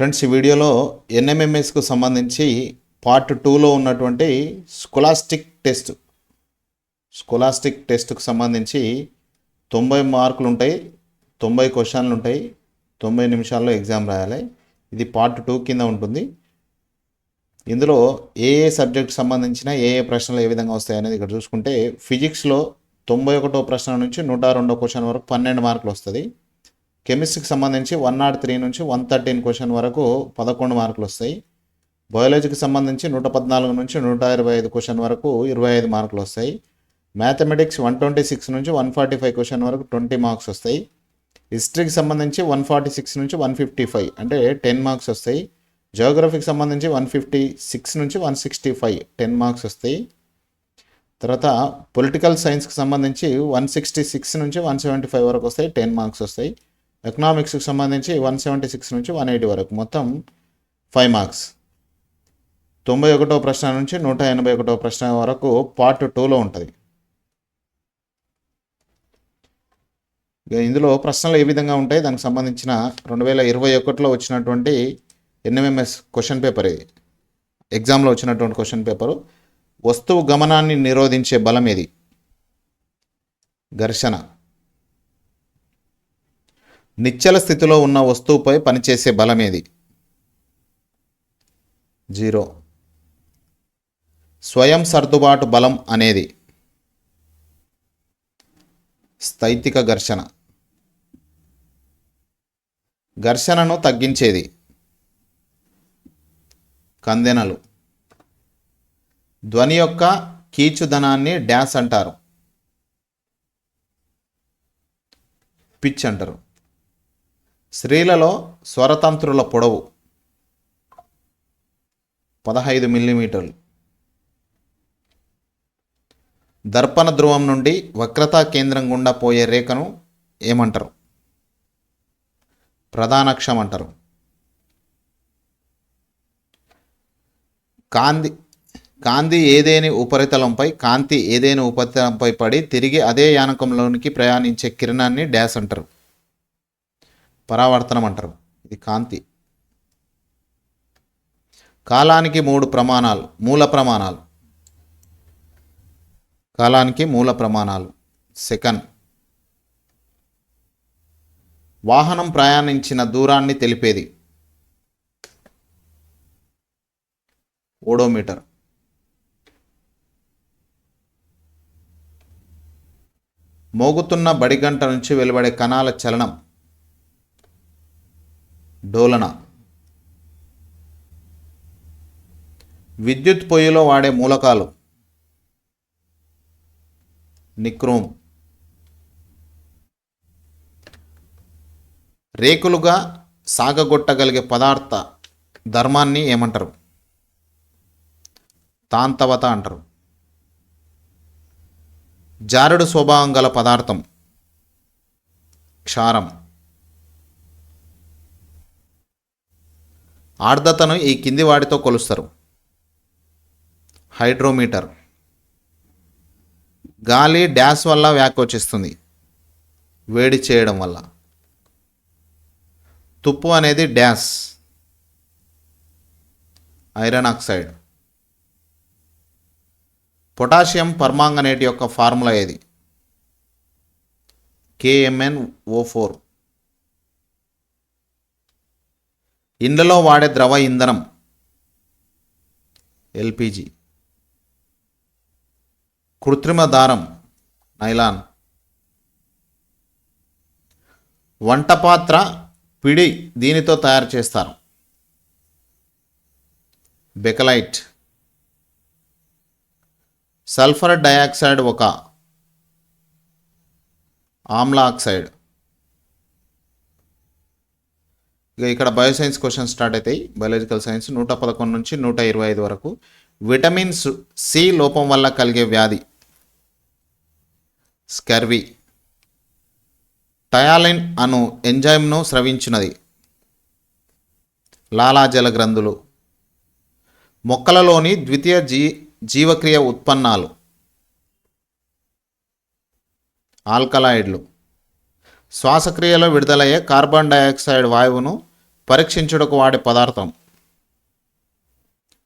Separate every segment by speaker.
Speaker 1: Friends ఈ వీడియోలో ఎన్ఎంఎంఎస్కు సంబంధించి పార్ట్ టూలో ఉన్నటువంటి స్కొలాస్టిక్ టెస్ట్. స్కొలాస్టిక్ టెస్ట్కు సంబంధించి తొంభై మార్కులు ఉంటాయి తొంభై క్వశ్చన్లు ఉంటాయి తొంభై నిమిషాల్లో ఎగ్జామ్ రాయాలి. ఇది పార్ట్ టూ కింద ఉంటుంది. ఇందులో ఏ ఏ సబ్జెక్ట్ సంబంధించిన ఏ ఏ ప్రశ్నలు ఏ విధంగా వస్తాయి అనేది ఇక్కడ చూసుకుంటే ఫిజిక్స్లో తొంభై ఒకటో ప్రశ్న నుంచి నూట రెండో క్వశ్చన్ వరకు పన్నెండు మార్కులు వస్తుంది కెమిస్ట్రీకి సంబంధించి వన్ నాట్ త్రీ నుంచి వన్ థర్టీన్ క్వశ్చన్ వరకు పదకొండు మార్కులు వస్తాయి. బయాలజీకి సంబంధించి నూట పద్నాలుగు నుంచి నూట ఇరవై ఐదు క్వశ్చన్ వరకు ఇరవై ఐదు మార్కులు వస్తాయి. మ్యాథమెటిక్స్ వన్ ట్వంటీ సిక్స్ నుంచి వన్ ఫార్టీ ఫైవ్ క్వశ్చన్ వరకు ట్వంటీ మార్క్స్ వస్తాయి. హిస్టరీకి సంబంధించి వన్ ఫార్టీ సిక్స్ నుంచి వన్ ఫిఫ్టీ ఫైవ్ అంటే టెన్ మార్క్స్ వస్తాయి. జోగ్రఫీకి సంబంధించి వన్ ఫిఫ్టీ సిక్స్ నుంచి one sixty five ten marks వస్తాయి. తర్వాత పొలిటికల్ సైన్స్కి సంబంధించి వన్ సిక్స్టీ సిక్స్ నుంచి వన్ సెవెంటీ ఫైవ్ వరకు వస్తాయి టెన్ మార్క్స్ వస్తాయి. ఎకనామిక్స్కి సంబంధించి వన్ సెవెంటీ సిక్స్ నుంచి వన్ ఎయిటీ వరకు. మొత్తం ఫైవ్ మార్క్స్ తొంభై ఒకటో ప్రశ్న నుంచి నూట ఎనభై ఒకటో ప్రశ్న వరకు పార్ట్ టూలో ఉంటుంది. ఇందులో ప్రశ్నలు ఏ విధంగా ఉంటాయి? దానికి సంబంధించిన రెండు వేల ఇరవై ఒకటిలో వచ్చినటువంటి ఎన్ఎంఎంఎస్ క్వశ్చన్ పేపర్ ఇది. ఎగ్జామ్లో వచ్చినటువంటి క్వశ్చన్ పేపరు వస్తువు గమనాన్ని నిరోధించే బలం ఏది? ఘర్షణ. నిశ్చల స్థితిలో ఉన్న వస్తువుపై పనిచేసే బలమేది జీరో. స్వయం సర్దుబాటు బలం అనేది స్థైతిక ఘర్షణ. ఘర్షణను తగ్గించేది కందెనలు. ధ్వని యొక్క కీచుదనాన్ని డ్యాస్ అంటారు. పిచ్ అంటారు. స్త్రీలలో స్వరతంత్రుల పొడవు పదహైదు మిల్లీమీటర్లు. దర్పణ ధ్రువం నుండి వక్రతా కేంద్రం గుండా పోయే రేఖను ఏమంటారు? ప్రధానక్షం అంటారు. కాంతి కాంతి ఏదేని ఉపరితలంపై కాంతి ఏదేని ఉపరితలంపై పడి తిరిగి అదే యానకంలోనికి ప్రయాణించే కిరణాన్ని డ్యాస్ అంటారు. పరావర్తనం అంటారు. ఇది కాంతి. కాలానికి మూడు ప్రమాణాలు మూల ప్రమాణాలు. కాలానికి మూల ప్రమాణాలు. సెకండ్ వాహనం ప్రయాణించిన దూరాన్ని తెలిపేది. ఓడోమీటర్. మోగుతున్న బడిగంట నుంచి వెలువడే కణాల చలనం. డోలన. విద్యుత్ పొయ్యిలో వాడే మూలకాలు. నిక్రోమ్. రేకులుగా సాగగొట్టగలిగే పదార్థ ధర్మాన్ని ఏమంటారు? తాంతవత అంటారు. జారుడు స్వభావం గల పదార్థం క్షారం. ఆర్ద్రతను ఈ కింది వాటితో కొలుస్తారు. హైడ్రోమీటర్. గాలి డ్యాస్ వల్ల వ్యాకోచిస్తుంది. వేడి చేయడం వల్ల. తుప్పు అనేది డ్యాస్ ఐరన్ ఆక్సైడ్. పొటాషియం పర్మాంగనేట్ యొక్క ఫార్ములా ఏది? KMN O four. ఇండ్లలో వాడే ద్రవ ఇంధనం ఎల్పిజి. కృత్రిమ దారం నైలాన్. వంట పాత్ర పిడి దీనితో తయారు చేస్తారు. బెకలైట్. సల్ఫర్ డయాక్సైడ్ ఒక ఆమ్ల ఆక్సైడ్. ఇక ఇక్కడ బయోసైన్స్ క్వశ్చన్ స్టార్ట్ అవుతాయి. బయాలజికల్ సైన్స్ నూట పదకొండు నుంచి నూట ఇరవై ఐదు వరకు. విటమిన్ సి లోపం వల్ల కలిగే వ్యాధి. స్కర్వీ. టయాలిన్ అను ఎంజైమ్ను స్రవించినది. లాలాజల గ్రంథులు. మొక్కలలోని ద్వితీయ జీ జీవక్రియ ఉత్పన్నాలు. ఆల్కలాయిడ్లు. శ్వాసక్రియలో విడుదలయ్యే కార్బన్ డయాక్సైడ్ వాయువును పరీక్షించుటకు వాడే పదార్థం.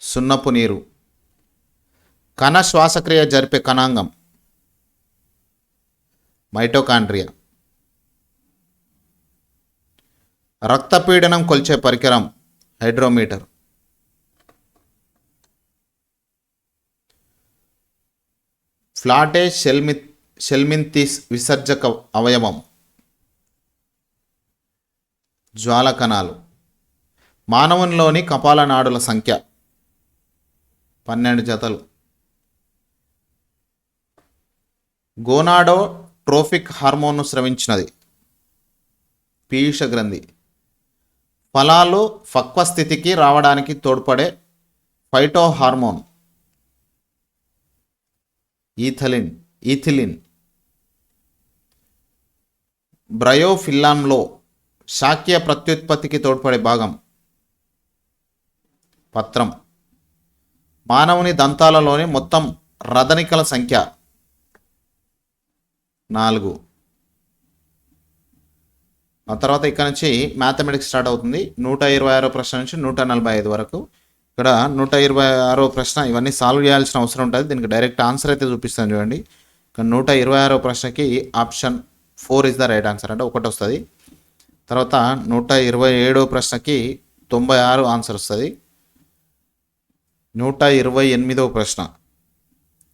Speaker 1: సున్నపు నీరు. కణ శ్వాసక్రియ జరిపే కణాంగం. మైటోకాండ్రియా. రక్తపీడనం కొలిచే పరికరం హైడ్రోమీటర్. ఫ్లాటే షెల్మి షెల్మింతిస్ విసర్జక అవయవం. జ్వాల కణాలు మానవంలోని కపాల నాడుల సంఖ్య పన్నెండు జతలు. గోనాడో ట్రోఫిక్ హార్మోన్ను స్రవించినది. పీయూష గ్రంథి ఫలాలు పక్వ స్థితికి రావడానికి తోడ్పడే ఫైటో హార్మోన్ ఈథలిన్ ఈథిలిన్. బ్రయోఫిల్లాన్లో శాక్య ప్రత్యుత్పత్తికి తోడ్పడే భాగం. పత్రం. మానవుని దంతాలలోని మొత్తం రదనికల సంఖ్య. నాలుగు. ఆ తర్వాత ఇక్కడ నుంచి మ్యాథమెటిక్స్ స్టార్ట్ అవుతుంది. నూట ఇరవై ఆరో ప్రశ్న నుంచి నూట నలభై ఐదు వరకు. ఇక్కడ నూట ఇరవై ఆరో ప్రశ్న ఇవన్నీ సాల్వ్ చేయాల్సిన అవసరం ఉంటుంది. దీనికి డైరెక్ట్ ఆన్సర్ అయితే చూపిస్తాను చూడండి. ఇక్కడ నూట ఇరవై ఆరో ప్రశ్నకి option four is the right answer అంటే ఒకటి వస్తుంది. తర్వాత నూట ఇరవై ఏడో ప్రశ్నకి తొంభై ఆరు ఆన్సర్ వస్తుంది. నూట ఇరవై ఎనిమిదో ప్రశ్న.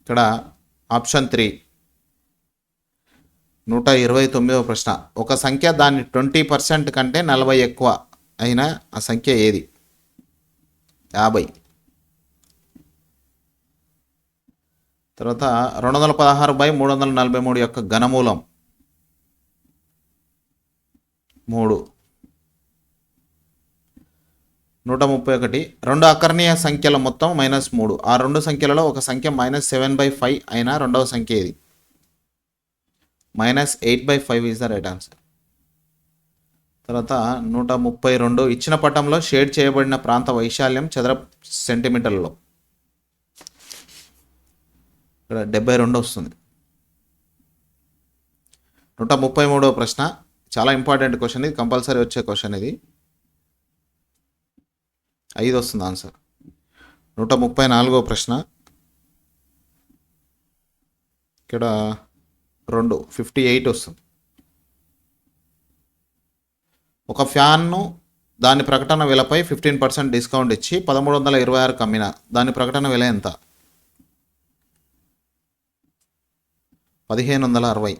Speaker 1: ఇక్కడ ఆప్షన్ త్రీ. నూట ఇరవై తొమ్మిదవ ప్రశ్న. ఒక సంఖ్య దాని ట్వంటీ పర్సెంట్ కంటే నలభై ఎక్కువ అయినా ఆ సంఖ్య ఏది? యాభై. తర్వాత రెండు వందల పదహారు బై మూడు వందల నలభై మూడు యొక్క ఘనమూలం. మూడు. నూట ముప్పై ఒకటి. రెండు అకర్ణీయ సంఖ్యల మొత్తం మైనస్ మూడు. ఆ రెండు సంఖ్యలలో ఒక సంఖ్య మైనస్ సెవెన్ బై ఫైవ్ అయినా రెండవ సంఖ్య ఏది minus eight by five is the right answer. తర్వాత నూట ముప్పై రెండు. ఇచ్చిన పటంలో షేడ్ చేయబడిన ప్రాంత వైశాల్యం చదర సెంటీమీటర్లలో. ఇక్కడ డెబ్బై రెండు వస్తుంది. నూట ముప్పై మూడవ ప్రశ్న. చాలా ఇంపార్టెంట్ క్వశ్చన్ ఇది కంపల్సరీ వచ్చే క్వశ్చన్ ఇది. ఐదు వస్తుంది ఆన్సర్ నూట ముప్పై నాలుగో ప్రశ్న. ఇక్కడ రెండు ఫిఫ్టీ ఎయిట్ వస్తుంది. ఒక ఫ్యాన్ను దాని ప్రకటన విలపై ఫిఫ్టీన్ పర్సెంట్ డిస్కౌంట్ ఇచ్చి పదమూడు వందల ఇరవై ఆరు కమ్మిన దాని ప్రకటన విల ఎంత? పదిహేను వందల అరవై.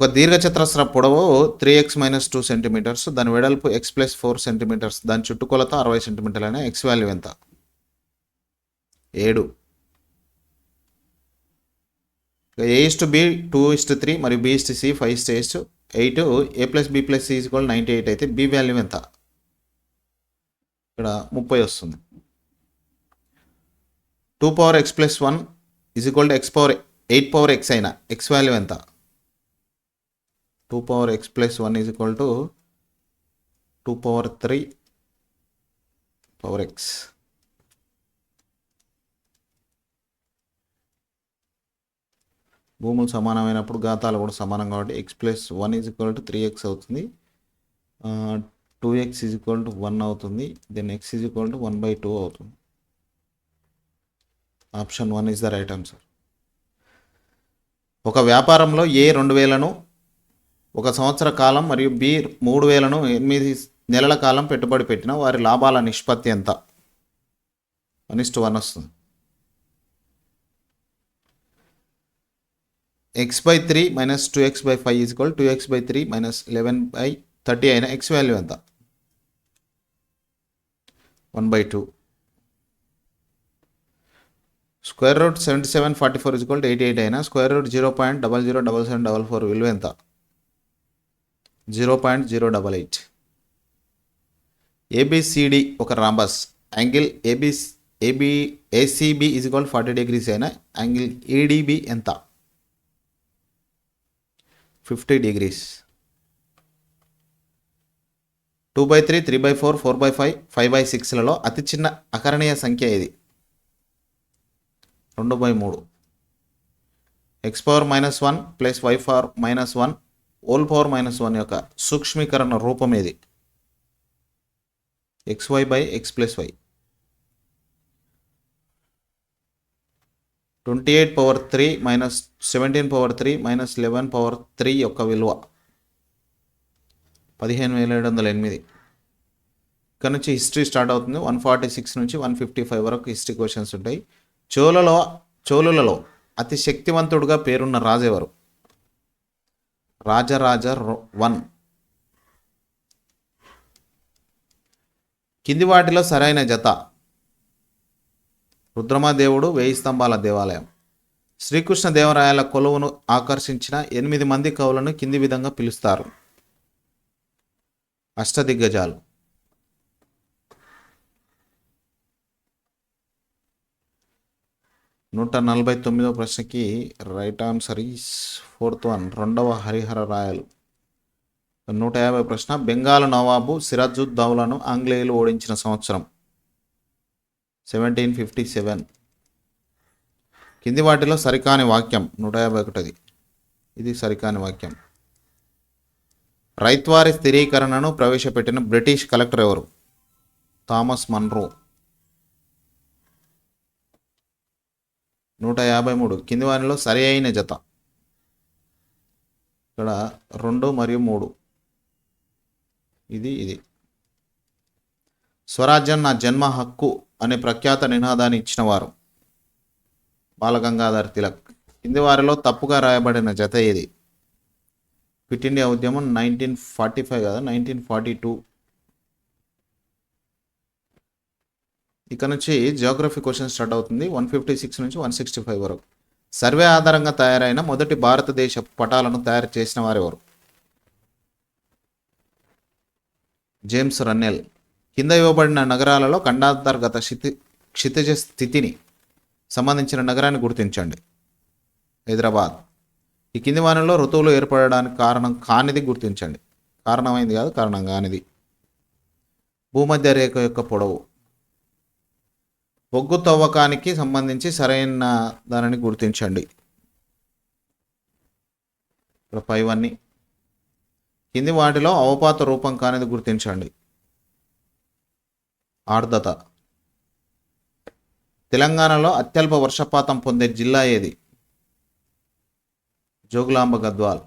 Speaker 1: ఒక దీర్ఘచతురస్ర పొడవు three x minus two centimetres దాని వెడల్పు ఎక్స్ ప్లస్ ఫోర్ సెంటీమీటర్స్ దాని చుట్టుకొలత అరవై సెంటీమీటర్లు అయినా ఎక్స్ వాల్యూ ఎంత? ఏడు. A is to B two is to three మరియు B is to C five is to eight A plus B plus C equal ninety eight అయితే బి వాల్యూ ఎంత? ఇక్కడ ముప్పై వస్తుంది. Two power x plus one is equal to x power eight power x అయినా X value ఎంత? Two power x plus one is equal to two power three power x. భూములు సమానమైనప్పుడు ఘాతాలు కూడా సమానం కాబట్టి x plus one is equal to three x అవుతుంది. Two x is equal to one అవుతుంది. Then x is equal to one by two అవుతుంది. Option one is the right answer. ఒక వ్యాపారంలో ఏ రెండు వేలను ఒక సంవత్సర కాలం మరియు బి మూడు వేలను ఎనిమిది నెలల కాలం పెట్టుబడి పెట్టిన వారి లాభాల నిష్పత్తి ఎంత? వన్ టు వన్ వస్తుంది. X by three minus two x by five is equal two x by three minus eleven by thirty అయిన ఎక్స్ వాల్యూ ఎంత? One by two square root seventy seven forty four is equal eighty eight అయినా square root zero point double zero double seven double four విలువ ఎంత? Zero point zero double eight. ABCD ఒక rhombus angle ABS AB ACB is equal forty degrees అయినా angle EDB ఎంత? Fifty degrees two by three three by four four by five five by సిక్స్లలో అతి చిన్న అకరణీయ సంఖ్య ఇది రెండు బై మూడు. X power minus one plus y power minus one whole power minus one యొక్క సూక్ష్మీకరణ రూపం ఏది? X y by x plus y twenty eight power three minus seventeen power three minus eleven power three యొక్క విలువ. పదిహేను వేల ఏడు వందల ఎనిమిది. ఇక్కడ నుంచి హిస్టరీ స్టార్ట్ అవుతుంది. వన్ ఫార్టీ సిక్స్ నుంచి వన్ ఫిఫ్టీ ఫైవ్ వరకు హిస్టరీ క్వశ్చన్స్ ఉంటాయి. చోళలో చోళులలో అతి శక్తివంతుడుగా పేరున్న రాజు ఎవరు? రాజరాజ వన్. కింది వాటిలో సరైన జత. రుద్రమదేవుడు వేయి స్తంభాల దేవాలయం. శ్రీకృష్ణ దేవరాయల కొలువును ఆకర్షించిన ఎనిమిది మంది కవులను కింది విధంగా పిలుస్తారు. అష్టదిగ్గజాలు. నూట నలభై తొమ్మిదవ ప్రశ్నకి right answer is fourth one రెండవ హరిహర రాయలు. నూట యాభై ప్రశ్న బెంగాల్ నవాబు సిరాజుద్దౌలను ఆంగ్లేయులు ఓడించిన సంవత్సరం. Seventeen fifty seven. కింది వాటిలో సరికాని వాక్యం నూట యాభై ఒకటిది. ఇది సరికాని వాక్యం. రైత్వారి స్థిరీకరణను ప్రవేశపెట్టిన బ్రిటిష్ కలెక్టర్ ఎవరు? Thomas Munro. నూట యాభై మూడు. కింది వారిలో సరి అయిన జత. ఇక్కడ రెండు మరియు మూడు. ఇది ఇది. స్వరాజ్యం నా జన్మ హక్కు అనే ప్రఖ్యాత నినాదాన్ని ఇచ్చినవారు బాలగంగాధర్ తిలక్. కింది వారిలో తప్పుగా రాయబడిన జత ఇది క్విట్ ఇండియా ఉద్యమం నైన్టీన్ ఫార్టీ ఫైవ్ కదా నైన్టీన్ ఫార్టీ టూ. ఇక నుంచి జియోగ్రఫీ క్వశ్చన్ స్టార్ట్ అవుతుంది. వన్ ఫిఫ్టీ సిక్స్ నుంచి వన్ సిక్స్టీ ఫైవ్ వరకు. సర్వే ఆధారంగా తయారైన మొదటి భారతదేశ పటాలను తయారు చేసిన వారెవరు జేమ్స్ రన్నెల్ కింద ఇవ్వబడిన నగరాలలో ఖండాంతర్గత క్షితి క్షితిజ స్థితిని సంబంధించిన నగరాన్ని గుర్తించండి. హైదరాబాద్. ఈ కింది వానలో ఋతువులు ఏర్పడడానికి కారణం కానిది గుర్తించండి. కారణమైంది కాదు కారణం కానిది. భూమధ్య రేఖ యొక్క పొడవు. బొగ్గు తవ్వకానికి సంబంధించి సరైన దానిని గుర్తించండి. ఇక్కడ పైవన్నీ కింది వాటిలో అవపాత రూపం కానిది గుర్తించండి. ఆర్ద్రత తెలంగాణలో అత్యల్ప వర్షపాతం పొందే జిల్లా ఏది? జోగులాంబ గద్వాల్.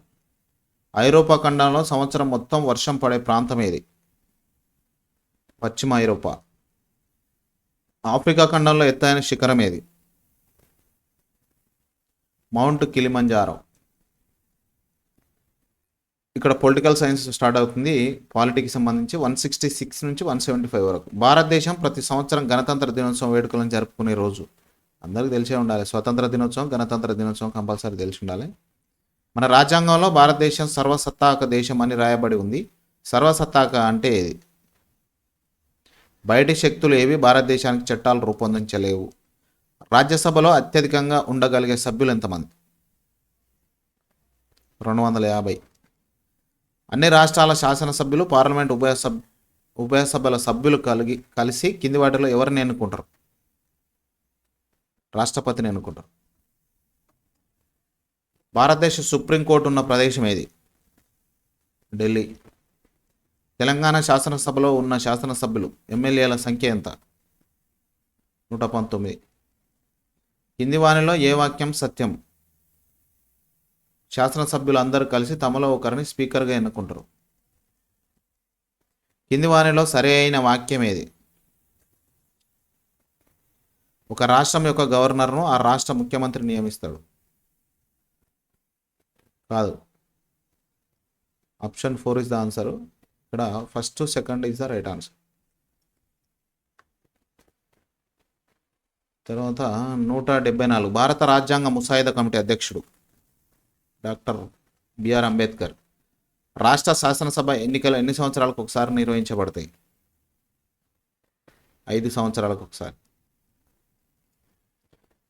Speaker 1: ఐరోపా ఖండంలో సంవత్సరం మొత్తం వర్షం పడే ప్రాంతం ఏది? పశ్చిమ ఐరోపా. ఆఫ్రికా ఖండంలో ఎత్తైన శిఖరం ఏది? Mount Kilimanjaro. ఇక్కడ పొలిటికల్ సైన్స్ స్టార్ట్ అవుతుంది పాలిటీకి సంబంధించి వన్ సిక్స్టీ సిక్స్ నుంచి వన్ సెవెంటీ ఫైవ్ వరకు. భారతదేశం ప్రతి సంవత్సరం గణతంత్ర దినోత్సవం వేడుకలను జరుపుకునే రోజు. అందరికీ తెలిసే ఉండాలి. స్వతంత్ర దినోత్సవం గణతంత్ర దినోత్సవం కంపల్సరీ తెలిసి ఉండాలి. మన రాజ్యాంగంలో భారతదేశం సర్వసత్తాక దేశం అని రాయబడి ఉంది. సర్వసత్తాక అంటే బయటి శక్తులు ఏవి భారతదేశానికి చట్టాలు రూపొందించలేవు. రాజ్యసభలో అత్యధికంగా ఉండగలిగే సభ్యులు ఎంతమంది? రెండు వందల యాభై. అన్ని రాష్ట్రాల శాసనసభ్యులు పార్లమెంట్ ఉభయ సభ ఉభయ సభల సభ్యులు కలిగి కలిసి కింది వాటిలో ఎవరిని ఎన్నుకుంటారు? రాష్ట్రపతిని ఎన్నుకుంటారు. భారతదేశ సుప్రీంకోర్టు ఉన్న ప్రదేశం ఏది? ఢిల్లీ. తెలంగాణ శాసనసభలో ఉన్న శాసనసభ్యులు ఎమ్మెల్యేల సంఖ్య ఎంత? నూట పంతొమ్మిది. కింది వానిలో ఏ వాక్యం సత్యం? శాసనసభ్యులు అందరూ కలిసి తమలో ఒకరిని స్పీకర్గా ఎన్నుకుంటారు. కింది వానిలో సరి అయిన వాక్యం ఏది? ఒక రాష్ట్రం యొక్క గవర్నర్ను ఆ రాష్ట్ర ముఖ్యమంత్రి నియమిస్తాడు. కాదు. Option four is the answer. ఇక్కడ first second is the right answer తర్వాత నూట డెబ్బై నాలుగు భారత రాజ్యాంగ ముసాయిదా కమిటీ అధ్యక్షుడు డాక్టర్ బిఆర్ అంబేద్కర్. రాష్ట్ర శాసనసభ ఎన్నికలు ఎన్ని సంవత్సరాలకు ఒకసారి నిర్వహించబడతాయి? ఐదు సంవత్సరాలకు ఒకసారి.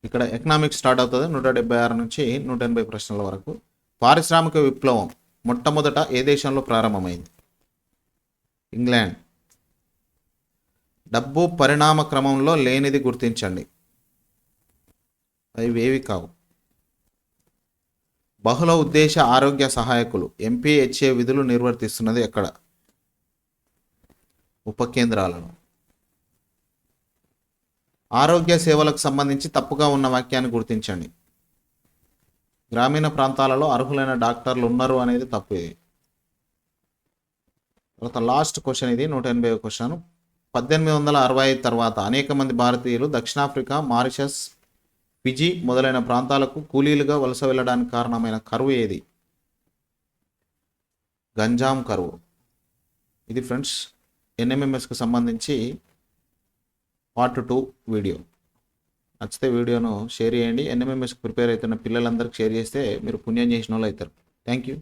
Speaker 1: ఇక్కడ ఎకనామిక్స్ స్టార్ట్ అవుతుంది. నూట డెబ్బై ఆరు నుంచి నూట ఎనభై ప్రశ్నల వరకు. పారిశ్రామిక విప్లవం మొట్టమొదట ఏ దేశంలో ప్రారంభమైంది? ఇంగ్లాండ్. డబ్బు పరిణామ క్రమంలో లేనిది గుర్తించండి. అవి ఏవి కావు. బహుళ ఉద్దేశ ఆరోగ్య సహాయకులు ఎంపీహెచ్ఏ విధులు నిర్వర్తిస్తున్నది ఎక్కడ? ఉప కేంద్రాలను. ఆరోగ్య సేవలకు సంబంధించి తప్పుగా ఉన్న వాక్యాన్ని గుర్తించండి. గ్రామీణ ప్రాంతాలలో అర్హులైన డాక్టర్లు ఉన్నారు అనేది తప్పు ఇది. తర్వాత లాస్ట్ క్వశ్చన్ ఇది నూట ఎనభై క్వశ్చన్. పద్దెనిమిది వందల అరవై ఐదు తర్వాత అనేక మంది భారతీయులు దక్షిణాఫ్రికా మారిషస్ ఫిజీ మొదలైన ప్రాంతాలకు కూలీలుగా వలస వెళ్ళడానికి కారణమైన కరువు ఏది? గంజాం కరువు. ఇది ఫ్రెండ్స్ ఎన్ఎంఎంఎస్కి సంబంధించి పార్ట్ టూ వీడియో. నచ్చితే వీడియోను షేర్ చేయండి. ఎన్ఎంఎంఎస్కి ప్రిపేర్ అవుతున్న పిల్లలందరికీ షేర్ చేస్తే మీరు పుణ్యం చేసిన వాళ్ళు అవుతారు. Thank you